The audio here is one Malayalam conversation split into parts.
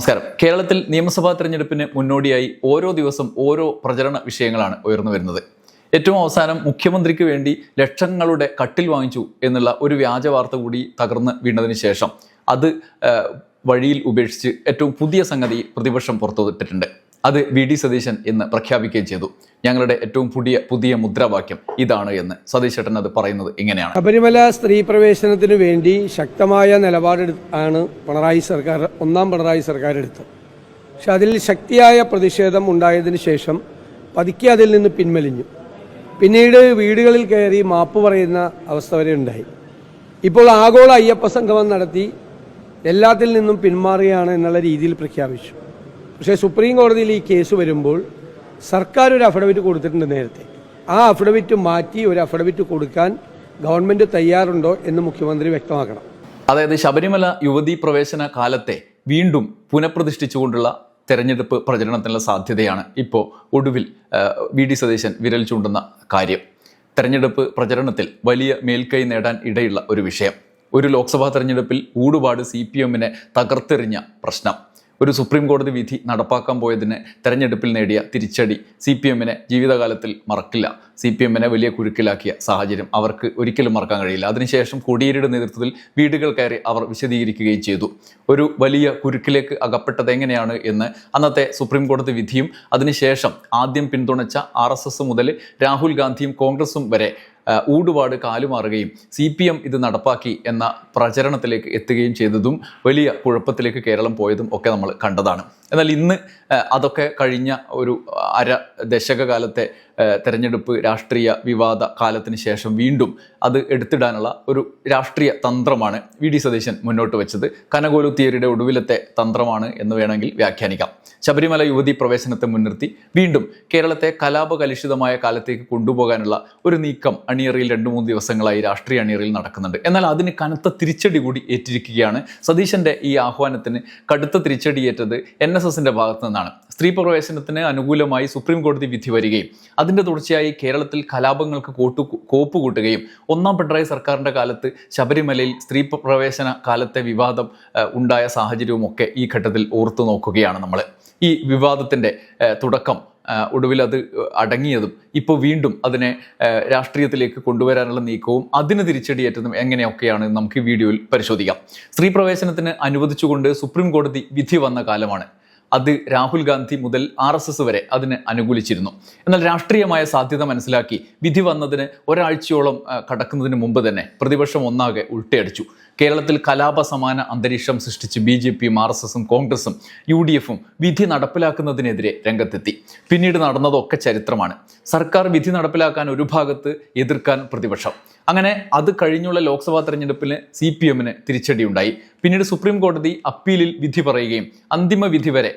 നമസ്കാരം. കേരളത്തിൽ നിയമസഭാ തെരഞ്ഞെടുപ്പിന് മുന്നോടിയായി ഓരോ ദിവസം ഓരോ പ്രചരണ വിഷയങ്ങളാണ് ഉയർന്നു വരുന്നത്. ഏറ്റവും അവസാനം മുഖ്യമന്ത്രിക്ക് വേണ്ടി ലക്ഷങ്ങളുടെ കട്ടിൽ വാങ്ങിച്ചു എന്നുള്ള ഒരു വ്യാജ വാർത്ത കൂടി തകർന്ന് വീണതിന് ശേഷം അത് വഴിയിൽ ഉപേക്ഷിച്ച് ഏറ്റവും പുതിയ സംഗതി പ്രതിപക്ഷം പുറത്തുവിട്ടിട്ടുണ്ട്. അത് വി ഡി സതീശൻ എന്ന് പ്രഖ്യാപിക്കുകയും ചെയ്തു. ഞങ്ങളുടെ ഏറ്റവും പുതിയ പുതിയ മുദ്രാവാക്യം ഇതാണ് എന്ന് സതീശേട്ടൻ അത് പറയുന്നത് എങ്ങനെയാണ് ശബരിമല സ്ത്രീ പ്രവേശനത്തിന് വേണ്ടി ശക്തമായ നിലപാടെടു ആണ് പിണറായി സർക്കാർ ഒന്നാം പിണറായി സർക്കാർ എടുത്തത്. പക്ഷെ അതിൽ ശക്തിയായ പ്രതിഷേധം ഉണ്ടായതിനു ശേഷം പതുക്കെ അതിൽ നിന്ന് പിൻവലിഞ്ഞു. പിന്നീട് വീടുകളിൽ കയറി മാപ്പ് പറയുന്ന അവസ്ഥ വരെ ഉണ്ടായി. ഇപ്പോൾ ആഗോള അയ്യപ്പ സംഗമം നടത്തി എല്ലാത്തിൽ നിന്നും പിന്മാറുകയാണ് എന്നുള്ള രീതിയിൽ പ്രഖ്യാപിച്ചു. പക്ഷേ സുപ്രീം കോടതിയിൽ ഈ കേസ് വരുമ്പോൾ സർക്കാർ ഒരു അഫിഡവിറ്റ് കൊടുത്തിട്ടുണ്ട് നേരത്തെ. ആ അഫിഡവിറ്റ് മാറ്റി ഒരു അഫിഡവിറ്റ് കൊടുക്കാൻ ഗവൺമെന്റ് തയ്യാറുണ്ടോ എന്ന് മുഖ്യമന്ത്രി വ്യക്തമാക്കണം. അതായത് ശബരിമല യുവതീ പ്രവേശന കാലത്തെ വീണ്ടും പുനഃപ്രതിഷ്ഠിച്ചുകൊണ്ടുള്ള തെരഞ്ഞെടുപ്പ് പ്രചരണത്തിനുള്ള സാധ്യതയാണ് ഇപ്പോൾ ഒടുവിൽ വി ഡി സതീശൻ വിരൽ ചൂണ്ടുന്ന കാര്യം. തെരഞ്ഞെടുപ്പ് പ്രചരണത്തിൽ വലിയ മേൽക്കൈ നേടാൻ ഇടയുള്ള ഒരു വിഷയം. ഒരു ലോക്സഭാ തെരഞ്ഞെടുപ്പിൽ ഊടുപാട് സി പി എമ്മിനെ തകർത്തെറിഞ്ഞ പ്രശ്നം. ഒരു സുപ്രീം കോടതി വിധി നടപ്പാക്കാൻ പോയതിന് തെരഞ്ഞെടുപ്പിൽ നേടിയ തിരിച്ചടി സി പി എമ്മിനെ ജീവിതകാലത്തിൽ മറക്കില്ല. സി പി എമ്മിനെ വലിയ കുരുക്കിലാക്കിയ സാഹചര്യം അവർക്ക് ഒരിക്കലും മറക്കാൻ കഴിയില്ല. അതിനുശേഷം കോടിയേരിയുടെ നേതൃത്വത്തിൽ വീടുകൾ കയറി അവർ വിശദീകരിക്കുകയും ചെയ്തു. ഒരു വലിയ കുരുക്കിലേക്ക് അകപ്പെട്ടത് എങ്ങനെയാണ് എന്ന് അന്നത്തെ സുപ്രീം കോടതി വിധിയും അതിനുശേഷം ആദ്യം പിന്തുണച്ച ആർ എസ് എസ് മുതൽ രാഹുൽ ഗാന്ധിയും കോൺഗ്രസും വരെ ഊടുപാട് കാലുമാറുകയും സി പി എം ഇത് നടപ്പാക്കി എന്ന പ്രചരണത്തിലേക്ക് എത്തുകയും ചെയ്തതും വലിയ കുഴപ്പത്തിലേക്ക് കേരളം പോയതും ഒക്കെ നമ്മൾ കണ്ടതാണ്. എന്നാൽ ഇന്ന് അതൊക്കെ കഴിഞ്ഞ ഒരു അര ദശകകാലത്തെ തെരഞ്ഞെടുപ്പ് രാഷ്ട്രീയ വിവാദ കാലത്തിന് ശേഷം വീണ്ടും അത് എടുത്തിടാനുള്ള ഒരു രാഷ്ട്രീയ തന്ത്രമാണ് വി ഡി സതീശൻ മുന്നോട്ട് വെച്ചത്. കനകോലു തിയറിയുടെ ഒടുവിലത്തെ തന്ത്രമാണ് എന്ന് വേണമെങ്കിൽ വ്യാഖ്യാനിക്കാം. ശബരിമല യുവതി പ്രവേശനത്തെ മുൻനിർത്തി വീണ്ടും കേരളത്തെ കലാപകലുഷിതമായ കാലത്തേക്ക് കൊണ്ടുപോകാനുള്ള ഒരു നീക്കം അണിയറയിൽ രണ്ട് മൂന്ന് ദിവസങ്ങളായി രാഷ്ട്രീയ അണിയറയിൽ നടക്കുന്നുണ്ട്. എന്നാൽ അതിന് കനത്ത തിരിച്ചടി കൂടി ഏറ്റിരിക്കുകയാണ് സതീശന്റെ ഈ ആഹ്വാനത്തിന് കടുത്ത തിരിച്ചടിയേറ്റത് എൻ എസ് എസിന്റെ ഭാഗത്തു നിന്നാണ്. സ്ത്രീ പ്രവേശനത്തിന് അനുകൂലമായി സുപ്രീം കോടതി വിധി വരികയും അതിന്റെ തുടർച്ചയായി കേരളത്തിൽ കലാപങ്ങൾക്ക് കോട്ടു കോപ്പ് കൂട്ടുകയും ഒന്നാം പിണറായി സർക്കാരിന്റെ കാലത്ത് ശബരിമലയിൽ സ്ത്രീ പ്രവേശന കാലത്തെ വിവാദം ഉണ്ടായ സാഹചര്യവും ഒക്കെ ഈ ഘട്ടത്തിൽ ഓർത്തു നോക്കുകയാണ് നമ്മൾ. ഈ വിവാദത്തിന്റെ തുടക്കം ഒടുവിൽ അത് അടങ്ങിയതും ഇപ്പോൾ വീണ്ടും അതിനെ രാഷ്ട്രീയത്തിലേക്ക് കൊണ്ടുവരാനുള്ള നീക്കവും അതിന് തിരിച്ചടിയേറ്റതും എങ്ങനെയൊക്കെയാണ് നമുക്ക് ഈ വീഡിയോയിൽ പരിശോധിക്കാം. സ്ത്രീ പ്രവേശനത്തിന് അനുവദിച്ചുകൊണ്ട് സുപ്രീം കോടതി വിധി വന്ന കാലമാണ്. അത് രാഹുൽ ഗാന്ധി മുതൽ ആർ എസ് എസ് വരെ അതിന് അനുകൂലിച്ചിരുന്നു. എന്നാൽ രാഷ്ട്രീയമായ സാധ്യത മനസ്സിലാക്കി വിധി വന്നതിന് ഒരാഴ്ചയോളം കടക്കുന്നതിന് മുമ്പ് തന്നെ പ്രതിപക്ഷം ഒന്നാകെ ഉൾട്ടയടിച്ചു. കേരളത്തിൽ കലാപ സമാന അന്തരീക്ഷം സൃഷ്ടിച്ച് ബി ജെ പിയും ആർ എസ് എസും കോൺഗ്രസും യു ഡി എഫും വിധി നടപ്പിലാക്കുന്നതിനെതിരെ രംഗത്തെത്തി. പിന്നീട് നടന്നതൊക്കെ ചരിത്രമാണ്. സർക്കാർ വിധി നടപ്പിലാക്കാൻ ഒരു ഭാഗത്ത് എതിർക്കാൻ പ്രതിപക്ഷം. അങ്ങനെ അത് കഴിഞ്ഞുള്ള ലോക്സഭാ തെരഞ്ഞെടുപ്പിന് സി പി എമ്മിന് തിരിച്ചടിയുണ്ടായി. പിന്നീട് സുപ്രീം കോടതി അപ്പീലിൽ വിധി പറയുകയും അന്തിമ വിധി വരെ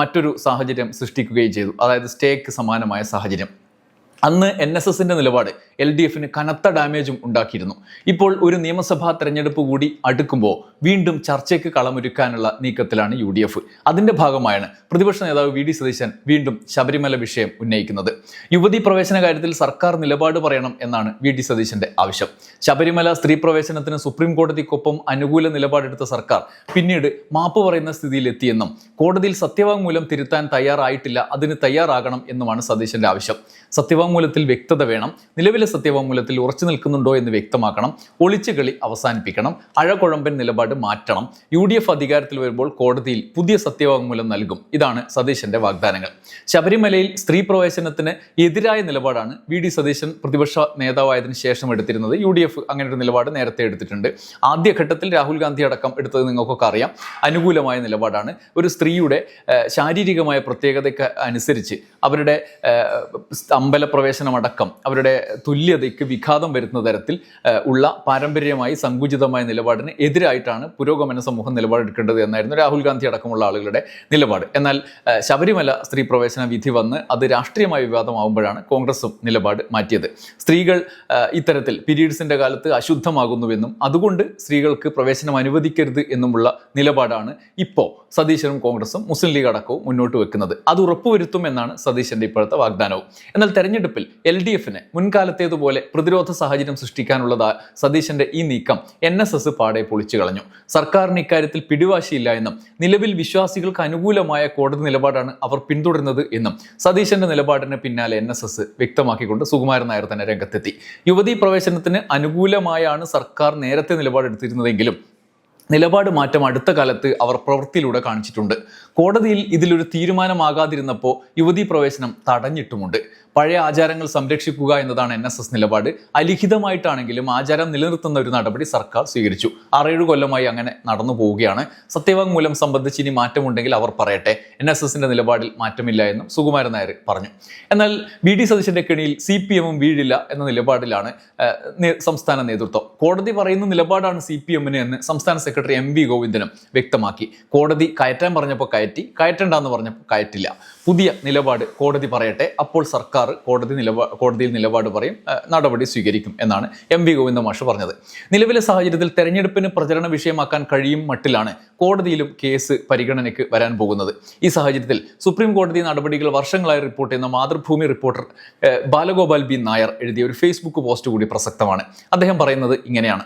മറ്റൊരു സാഹചര്യം സൃഷ്ടിക്കുകയും ചെയ്തു. അതായത് സ്റ്റേക്ക് സമാനമായ സാഹചര്യം. അന്ന് എൻ എസ് എസിന്റെ നിലപാട് എൽ ഡി എഫിന് കനത്ത ഡാമേജും ഉണ്ടാക്കിയിരുന്നു. ഇപ്പോൾ ഒരു നിയമസഭാ തെരഞ്ഞെടുപ്പ് കൂടി അടുക്കുമ്പോൾ വീണ്ടും ചർച്ചയ്ക്ക് കളമൊരുക്കാനുള്ള നീക്കത്തിലാണ് യു ഡി എഫ്. അതിന്റെ ഭാഗമായാണ് പ്രതിപക്ഷ നേതാവ് വി ഡി സതീശൻ വീണ്ടും ശബരിമല വിഷയം ഉന്നയിക്കുന്നത്. യുവതി പ്രവേശന കാര്യത്തിൽ സർക്കാർ നിലപാട് പറയണം എന്നാണ് വി ഡി സതീശന്റെ ആവശ്യം. ശബരിമല സ്ത്രീ പ്രവേശനത്തിന് സുപ്രീം കോടതിക്കൊപ്പം അനുകൂല നിലപാടെടുത്ത സർക്കാർ പിന്നീട് മാപ്പ് പറയുന്ന സ്ഥിതിയിലെത്തിയെന്നും കോടതിയിൽ സത്യവാങ്മൂലം തിരുത്താൻ തയ്യാറായിട്ടില്ല അതിന് തയ്യാറാകണം എന്നുമാണ് സതീശന്റെ ആവശ്യം. സത്യവാങ്മൂലത്തിൽ വ്യക്തത വേണം. നിലവിലെ സത്യവാങ്മൂലത്തിൽ ഉറച്ചു നിൽക്കുന്നുണ്ടോ എന്ന് വ്യക്തമാക്കണം. ഒളിച്ചുകളി അവസാനിപ്പിക്കണം. അഴകുഴമ്പൻ നിലപാട് മാറ്റണം. യു ഡി എഫ് അധികാരത്തിൽ വരുമ്പോൾ കോടതിയിൽ പുതിയ സത്യവാങ്മൂലം നൽകും. ഇതാണ് സതീശന്റെ വാഗ്ദാനങ്ങൾ. ശബരിമലയിൽ സ്ത്രീ പ്രവേശനത്തിന് എതിരായ നിലപാടാണ് വി ഡി സതീശൻ പ്രതിപക്ഷ നേതാവായതിനു ശേഷം എടുത്തിരുന്നത്. യു ഡി എഫ് അങ്ങനെ ഒരു നിലപാട് നേരത്തെ എടുത്തിട്ടുണ്ട്. ആദ്യഘട്ടത്തിൽ രാഹുൽ ഗാന്ധി അടക്കം എടുത്തത് നിങ്ങൾക്കൊക്കെ അറിയാം. അനുകൂലമായ നിലപാടാണ്. ഒരു സ്ത്രീയുടെ ശാരീരികമായ പ്രത്യേകതയ്ക്ക് അനുസരിച്ച് അവരുടെ ഏഹ്, അമ്പല അവരുടെ തുല്യതയ്ക്ക് വിഘാതം വരുന്ന തരത്തിൽ ഉള്ള പാരമ്പര്യമായി സങ്കുചിതമായ നിലപാടിന് എതിരായിട്ടാണ് പുരോഗമന സമൂഹം നിലപാടെടുക്കേണ്ടത് എന്നായിരുന്നു രാഹുൽ ഗാന്ധി അടക്കമുള്ള ആളുകളുടെ നിലപാട്. എന്നാൽ ശബരിമല സ്ത്രീ പ്രവേശന വിധി വന്ന് അത് രാഷ്ട്രീയമായ വിവാദമാകുമ്പോഴാണ് കോൺഗ്രസും നിലപാട് മാറ്റിയത്. സ്ത്രീകൾ ഇത്തരത്തിൽ പീരീഡ്സിന്റെ കാലത്ത് അശുദ്ധമാകുന്നുവെന്നും അതുകൊണ്ട് സ്ത്രീകൾക്ക് പ്രവേശനം അനുവദിക്കരുത് എന്നുമുള്ള നിലപാടാണ് ഇപ്പോൾ സതീശനും കോൺഗ്രസും മുസ്ലിം ലീഗ് അടക്കവും മുന്നോട്ട് വെക്കുന്നത്. അത് ഉറപ്പുവരുത്തും എന്നാണ് സതീശന്റെ ഇപ്പോഴത്തെ വാഗ്ദാനവും. എന്നാൽ തെരഞ്ഞെടുപ്പിൽ എൽ ഡി എഫിന് മുൻകാലത്തേതുപോലെ പ്രതിരോധ സാഹചര്യം സൃഷ്ടിക്കാനുള്ളതാ സതീശന്റെ ഈ നീക്കം എൻ എസ് എസ് പാടെ പൊളിച്ചു കളഞ്ഞു. സർക്കാരിന് ഇക്കാര്യത്തിൽ പിടിവാശിയില്ല എന്നും നിലവിൽ വിശ്വാസികൾക്ക് അനുകൂലമായ കോടതി നിലപാടാണ് അവർ പിന്തുടരുന്നത് എന്നും സതീശന്റെ നിലപാടിന് പിന്നാലെ എൻ എസ് എസ് വ്യക്തമാക്കിക്കൊണ്ട് സുകുമാരൻ നായർ തന്നെ രംഗത്തെത്തി. യുവതീ പ്രവേശനത്തിന് അനുകൂലമായാണ് സർക്കാർ നേരത്തെ നിലപാടെടുത്തിരുന്നതെങ്കിലും നിലപാട് മാറ്റം അടുത്ത കാലത്ത് അവർ പ്രവൃത്തിയിലൂടെ കാണിച്ചിട്ടുണ്ട്. കോടതിയിൽ ഇതിലൊരു തീരുമാനമാകാതിരുന്നപ്പോൾ യുവതീ പ്രവേശനം തടഞ്ഞിട്ടുമുണ്ട്. പഴയ ആചാരങ്ങൾ സംരക്ഷിക്കുക എന്നതാണ് എൻ എസ് എസ് നിലപാട്. അലിഖിതമായിട്ടാണെങ്കിലും ആചാരം നിലനിർത്തുന്ന ഒരു നടപടി സർക്കാർ സ്വീകരിച്ചു. ആറേഴ് കൊല്ലമായി അങ്ങനെ നടന്നു പോവുകയാണ്. സത്യവാങ്മൂലം സംബന്ധിച്ച് ഇനി മാറ്റമുണ്ടെങ്കിൽ അവർ പറയട്ടെ. എൻ എസ് എസിന്റെ നിലപാടിൽ മാറ്റമില്ല എന്നും സുകുമാരൻ നായർ പറഞ്ഞു. എന്നാൽ ബി ഡി സതീശന്റെ കെണിയിൽ സി പി എമ്മും വീഴില്ല എന്ന നിലപാടിലാണ് സംസ്ഥാന നേതൃത്വം. കോടതി പറയുന്ന നിലപാടാണ് സി പി എമ്മിന് എന്ന് സംസ്ഥാന സെക്രട്ടറി എം വി ഗോവിന്ദനും വ്യക്തമാക്കി. കോടതി കയറ്റാൻ പറഞ്ഞപ്പോൾ കയറ്റി കയറ്റണ്ടെന്ന് പറഞ്ഞപ്പോൾ കയറ്റില്ല. പുതിയ നിലപാട് കോടതി പറയട്ടെ. അപ്പോൾ സർക്കാർ കോടതി നിലപാ കോടതിയിൽ നിലപാട് പറയും നടപടി സ്വീകരിക്കും എന്നാണ് എം വി ഗോവിന്ദ മാഷ് പറഞ്ഞത്. നിലവിലെ സാഹചര്യത്തിൽ തെരഞ്ഞെടുപ്പിന് പ്രചരണ വിഷയമാക്കാൻ കഴിയും മട്ടിലാണ് കോടതിയിലും കേസ് പരിഗണനയ്ക്ക് വരാൻ പോകുന്നത്. ഈ സാഹചര്യത്തിൽ സുപ്രീം കോടതി നടപടികൾ വർഷങ്ങളായി റിപ്പോർട്ട് ചെയ്യുന്ന മാതൃഭൂമി റിപ്പോർട്ടർ ബാലഗോപാൽ ബി നായർ എഴുതിയ ഒരു ഫേസ്ബുക്ക് പോസ്റ്റ് കൂടി പ്രസക്തമാണ്. അദ്ദേഹം പറയുന്നത് ഇങ്ങനെയാണ്.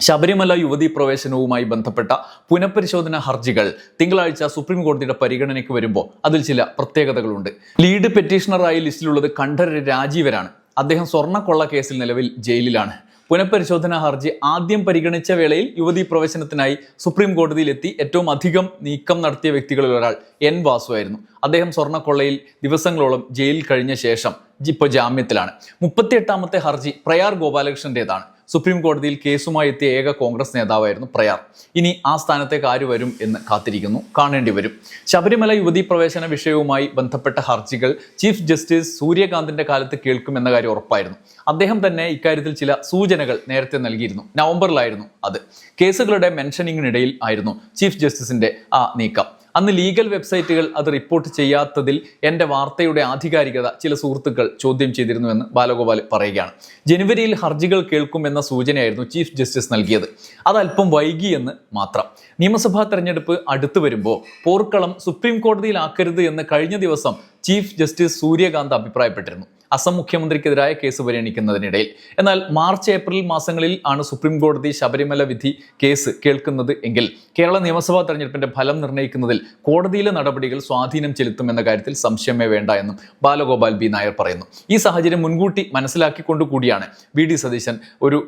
ശബരിമല യുവതി പ്രവേശനവുമായി ബന്ധപ്പെട്ട പുനഃപരിശോധന ഹർജികൾ തിങ്കളാഴ്ച സുപ്രീം കോടതിയുടെ പരിഗണനയ്ക്ക് വരുമ്പോൾ അതിൽ ചില പ്രത്യേകതകളുണ്ട്. ലീഡ് പെറ്റീഷണറായി ലിസ്റ്റിലുള്ളത് കണ്ഠരര് രാജീവരാണ്. അദ്ദേഹം സ്വർണക്കൊള്ള കേസിൽ നിലവിൽ ജയിലിലാണ്. പുനഃപരിശോധനാ ഹർജി ആദ്യം പരിഗണിച്ച വേളയിൽ യുവതി പ്രവേശനത്തിനായി സുപ്രീം കോടതിയിലെത്തി ഏറ്റവും അധികം നീക്കം നടത്തിയ വ്യക്തികളിൽ ഒരാൾ എൻ വാസു ആയിരുന്നു. അദ്ദേഹം സ്വർണക്കൊള്ളയിൽ ദിവസങ്ങളോളം ജയിലിൽ കഴിഞ്ഞ ശേഷം ഇപ്പോൾ ജാമ്യത്തിലാണ്. മുപ്പത്തിയെട്ടാമത്തെ ഹർജി പ്രയാർ ഗോപാലകൃഷ്ണന്റേതാണ്. സുപ്രീം കോടതിയിൽ കേസുമായി എത്തിയ ഏക കോൺഗ്രസ് നേതാവായിരുന്നു പ്രയാർ. ഇനി ആ സ്ഥാനത്തേക്ക് ആര് വരും എന്ന് കാത്തിരിക്കുന്നു. കാണേണ്ടി വരും. ശബരിമല യുവതീ പ്രവേശന വിഷയവുമായി ബന്ധപ്പെട്ട ഹർജികൾ ചീഫ് ജസ്റ്റിസ് സൂര്യകാന്തിന്റെ കാലത്ത് കേൾക്കുമെന്ന കാര്യം ഉറപ്പായിരുന്നു. അദ്ദേഹം തന്നെ ഇക്കാര്യത്തിൽ ചില സൂചനകൾ നേരത്തെ നൽകിയിരുന്നു. നവംബറിലായിരുന്നു അത്. കേസുകളുടെ മെൻഷനിങ്ങിനിടയിൽ ആയിരുന്നു ചീഫ് ജസ്റ്റിസിന്റെ ആ നീക്കം. അന്ന് ലീഗൽ വെബ്സൈറ്റുകൾ അത് റിപ്പോർട്ട് ചെയ്യാത്തതിൽ എന്റെ വാർത്തയുടെ ആധികാരികത ചില സുഹൃത്തുക്കൾ ചോദ്യം ചെയ്തിരുന്നുവെന്ന് ബാലഗോപാൽ പറയുകയാണ്. ജനുവരിയിൽ ഹർജികൾ കേൾക്കുമെന്ന സൂചനയായിരുന്നു ചീഫ് ജസ്റ്റിസ് നൽകിയത്. അത് അല്പം വൈകിയെന്ന് മാത്രം. നിയമസഭാ തെരഞ്ഞെടുപ്പ് അടുത്തു വരുമ്പോൾ പോർക്കളം സുപ്രീം കോടതിയിലാക്കരുത് എന്ന് കഴിഞ്ഞ ദിവസം ചീഫ് ജസ്റ്റിസ് സൂര്യകാന്ത് അഭിപ്രായപ്പെട്ടിരുന്നു. അസം മുഖ്യമന്ത്രിക്കെതിരായ കേസ് പരിഗണിക്കുന്നതിനിടയിൽ. എന്നാൽ മാർച്ച് ഏപ്രിൽ മാസങ്ങളിൽ ആണ് സുപ്രീം കോടതി ശബരിമല വിധി കേസ് കേൾക്കുന്നത് എങ്കിൽ കേരള നിയമസഭാ തെരഞ്ഞെടുപ്പിന്റെ ഫലം നിർണയിക്കുന്നതിൽ കോടതിയിലെ നടപടികൾ സ്വാധീനം ചെലുത്തുമെന്ന കാര്യത്തിൽ സംശയമേ വേണ്ട എന്നും ബാലഗോപാൽ ബി നായർ പറയുന്നു. ഈ സാഹചര്യം മുൻകൂട്ടി മനസ്സിലാക്കിക്കൊണ്ട് കൂടിയാണ് വി ഡി സതീശൻ ഒരു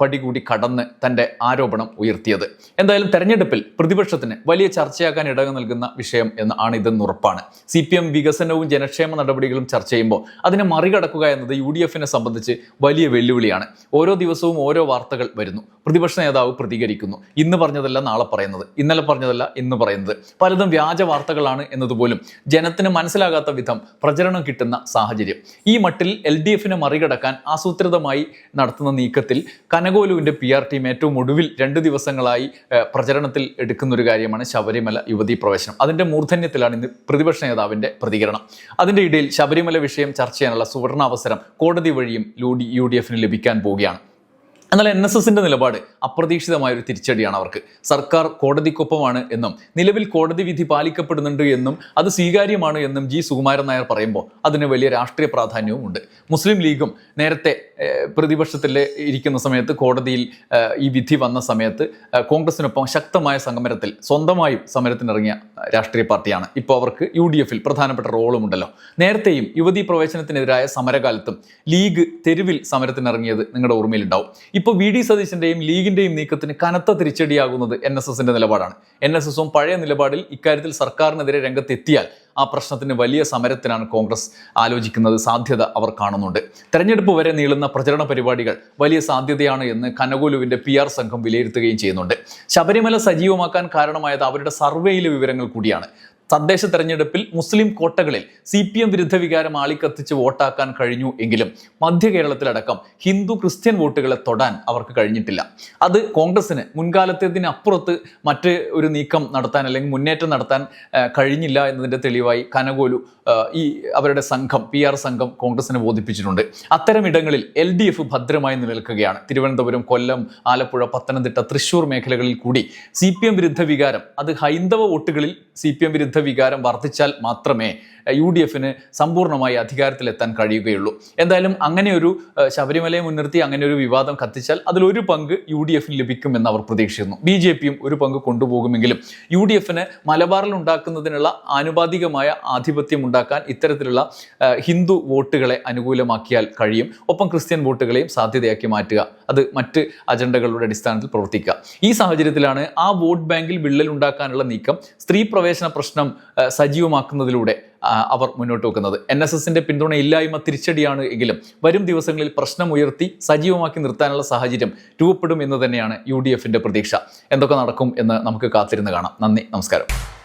പടി കൂടി കടന്ന് തന്റെ ആരോപണം ഉയർത്തിയത്. എന്തായാലും തെരഞ്ഞെടുപ്പിൽ പ്രതിപക്ഷത്തിന് വലിയ ചർച്ചയാക്കാൻ ഇടക നൽകുന്ന വിഷയം എന്ന് ആണ് ഇതെന്ന് ഉറപ്പാണ്. സി പി എം വികസനവും ജനക്ഷേമ നടപടികളും ചർച്ച ചെയ്യുമ്പോൾ അതിനെ മറികടക്കുക എന്നത് യു ഡി എഫിനെ സംബന്ധിച്ച് വലിയ വെല്ലുവിളിയാണ്. ഓരോ ദിവസവും ഓരോ വാർത്തകൾ വരുന്നു. പ്രതിപക്ഷ നേതാവ് പ്രതികരിക്കുന്നു. ഇന്ന് പറഞ്ഞതല്ല നാളെ പറയുന്നത്. ഇന്നലെ പറഞ്ഞതല്ല ഇന്ന് പറയുന്നത്. പലതും വ്യാജ വാർത്തകളാണ് എന്നതുപോലും ജനത്തിന് മനസ്സിലാകാത്ത വിധം പ്രചരണം കിട്ടുന്ന സാഹചര്യം. ഈ മട്ടിൽ എൽ ഡി എഫിനെ മറികടക്കാൻ ആസൂത്രിതമായി നടത്തുന്ന നീക്കത്തിൽ കനകോലുവിന്റെ പി ആർ ടീം ഏറ്റവും ഒടുവിൽ രണ്ട് ദിവസങ്ങളായി പ്രചരണത്തിൽ എടുക്കുന്ന ഒരു കാര്യമാണ് ശബരിമല യുവതീ പ്രവേശനം. അതിന്റെ മൂർധന്യത്തിലാണ് ഇന്ന് പ്രതിപക്ഷ നേതാവിന്റെ പ്രതികരണം. അതിന്റെ ഇടയിൽ ശബരിമല വിഷയം ചർച്ച ചെയ്യാനുള്ള സുവർണ അവസരം കോടതി വഴിയും യു ഡി എഫിന് ലഭിക്കാൻ പോവുകയാണ്. എന്നാൽ എൻ എസ് എസിന്റെ നിലപാട് അപ്രതീക്ഷിതമായ ഒരു തിരിച്ചടിയാണ് അവർക്ക്. സർക്കാർ കോടതിക്കൊപ്പമാണ് എന്നും നിലവിൽ കോടതി വിധി പാലിക്കപ്പെടുന്നുണ്ട് എന്നും അത് സ്വീകാര്യമാണ് എന്നും ജി സുകുമാരൻ നായർ പറയുമ്പോൾ അതിന് വലിയ രാഷ്ട്രീയ പ്രാധാന്യവും ഉണ്ട്. മുസ്ലിം ലീഗും നേരത്തെ പ്രതിപക്ഷത്തിൽ ഇരിക്കുന്ന സമയത്ത് കോടതിയിൽ ഈ വിധി വന്ന സമയത്ത് കോൺഗ്രസിനൊപ്പം ശക്തമായ സമരത്തിൽ സ്വന്തമായും സമരത്തിനിറങ്ങിയ രാഷ്ട്രീയ പാർട്ടിയാണ്. ഇപ്പോൾ അവർക്ക് യു ഡി എഫിൽ പ്രധാനപ്പെട്ട റോളും ഉണ്ടല്ലോ നേരത്തെയും യുവതീ പ്രവേശനത്തിനെതിരായ സമരകാലത്തും ലീഗ് തെരുവിൽ സമരത്തിനിറങ്ങിയത് നിങ്ങളുടെ ഓർമ്മയിലുണ്ടാവും. ഇപ്പോൾ വി ഡി സതീശന്റെയും ലീഗിന്റെയും നീക്കത്തിന് കനത്ത തിരിച്ചടിയാകുന്നത് എൻ എസ് എസിന്റെ നിലപാടാണ്. എൻ എസ് എസും പഴയ നിലപാടിൽ ഇക്കാര്യത്തിൽ സർക്കാരിനെതിരെ രംഗത്തെത്തിയാൽ ആ പ്രശ്നത്തിന് വലിയ സമരത്തിനാണ് കോൺഗ്രസ് ആലോചിക്കുന്നത് സാധ്യത അവർ കാണുന്നുണ്ട്. തെരഞ്ഞെടുപ്പ് വരെ നീളുന്ന പ്രചരണ പരിപാടികൾ വലിയ സാധ്യതയാണ് എന്ന് കനകോലുവിന്റെ പി ആർ സംഘം വിലയിരുത്തുകയും ചെയ്യുന്നുണ്ട്. ശബരിമല സജീവമാക്കാൻ കാരണമായത് അവരുടെ സർവേയിലെ വിവരങ്ങൾ കൂടിയാണ്. തദ്ദേശ തെരഞ്ഞെടുപ്പിൽ മുസ്ലിം കോട്ടകളിൽ സി പി എം വിരുദ്ധ വികാരം ആളിക്കത്തിച്ച് വോട്ടാക്കാൻ കഴിഞ്ഞു എങ്കിലും മധ്യ കേരളത്തിലടക്കം ഹിന്ദു ക്രിസ്ത്യൻ വോട്ടുകളെ തൊടാൻ അവർക്ക് കഴിഞ്ഞിട്ടില്ല. അത് കോൺഗ്രസിന് മുൻകാലത്തേതിനപ്പുറത്ത് മറ്റ് ഒരു നീക്കം നടത്താൻ അല്ലെങ്കിൽ മുന്നേറ്റം നടത്താൻ കഴിഞ്ഞില്ല എന്നതിന്റെ തെളിവായി കനകോലു ഈ അവരുടെ സംഘം പി ആർ സംഘം കോൺഗ്രസിനെ ബോധിപ്പിച്ചിട്ടുണ്ട്. അത്തരം ഇടങ്ങളിൽ എൽ ഡി എഫ് ഭദ്രമായി നിലനിൽക്കുകയാണ്. തിരുവനന്തപുരം കൊല്ലം ആലപ്പുഴ പത്തനംതിട്ട തൃശൂർ മേഖലകളിൽ കൂടി സി പി എം വിരുദ്ധ വികാരം അത് ഹൈന്ദവ വോട്ടുകളിൽ സി പി എം വിരുദ്ധ യുദ്ധവികാരം വർദ്ധിച്ചാൽ മാത്രമേ യു ഡി എഫിന് സമ്പൂർണമായി അധികാരത്തിലെത്താൻ കഴിയുകയുള്ളൂ. എന്തായാലും അങ്ങനെ ഒരു ശബരിമലയെ മുൻനിർത്തി അങ്ങനെ ഒരു വിവാദം കത്തിച്ചാൽ അതിലൊരു പങ്ക് യു ഡി എഫിന് ലഭിക്കുമെന്ന് അവർ പ്രതീക്ഷിക്കുന്നു. ബി ജെ പിയും ഒരു പങ്ക് കൊണ്ടുപോകുമെങ്കിലും യു ഡി എഫിന് മലബാറിൽ ഉണ്ടാക്കുന്നതിനുള്ള ആനുപാതികമായ ആധിപത്യം ഉണ്ടാക്കാൻ ഇത്തരത്തിലുള്ള ഹിന്ദു വോട്ടുകളെ അനുകൂലമാക്കിയാൽ കഴിയും. ഒപ്പം ക്രിസ്ത്യൻ വോട്ടുകളെയും സാധ്യതയാക്കി മാറ്റുക. അത് മറ്റ് അജണ്ടകളുടെ അടിസ്ഥാനത്തിൽ പ്രവർത്തിക്കുക. ഈ സാഹചര്യത്തിലാണ് ആ വോട്ട് ബാങ്കിൽ വിള്ളൽ ഉണ്ടാക്കാനുള്ള നീക്കം സ്ത്രീ പ്രവേശന പ്രശ്നം സജീവമാക്കുന്നതിലൂടെ അവർ മുന്നോട്ട് വെക്കുന്നത്. എൻ എസ് എസിന്റെ പിന്തുണ ഇല്ലായ്മ തിരിച്ചടിയാണ് എങ്കിലും വരും ദിവസങ്ങളിൽ പ്രശ്നം ഉയർത്തി സജീവമാക്കി നിർത്താനുള്ള സാഹചര്യം രൂപപ്പെടും എന്ന് തന്നെയാണ് യു ഡി എഫിന്റെ പ്രതീക്ഷ. എന്തൊക്കെ നടക്കും എന്ന് നമുക്ക് കാത്തിരുന്ന് കാണാം. നന്ദി നമസ്കാരം.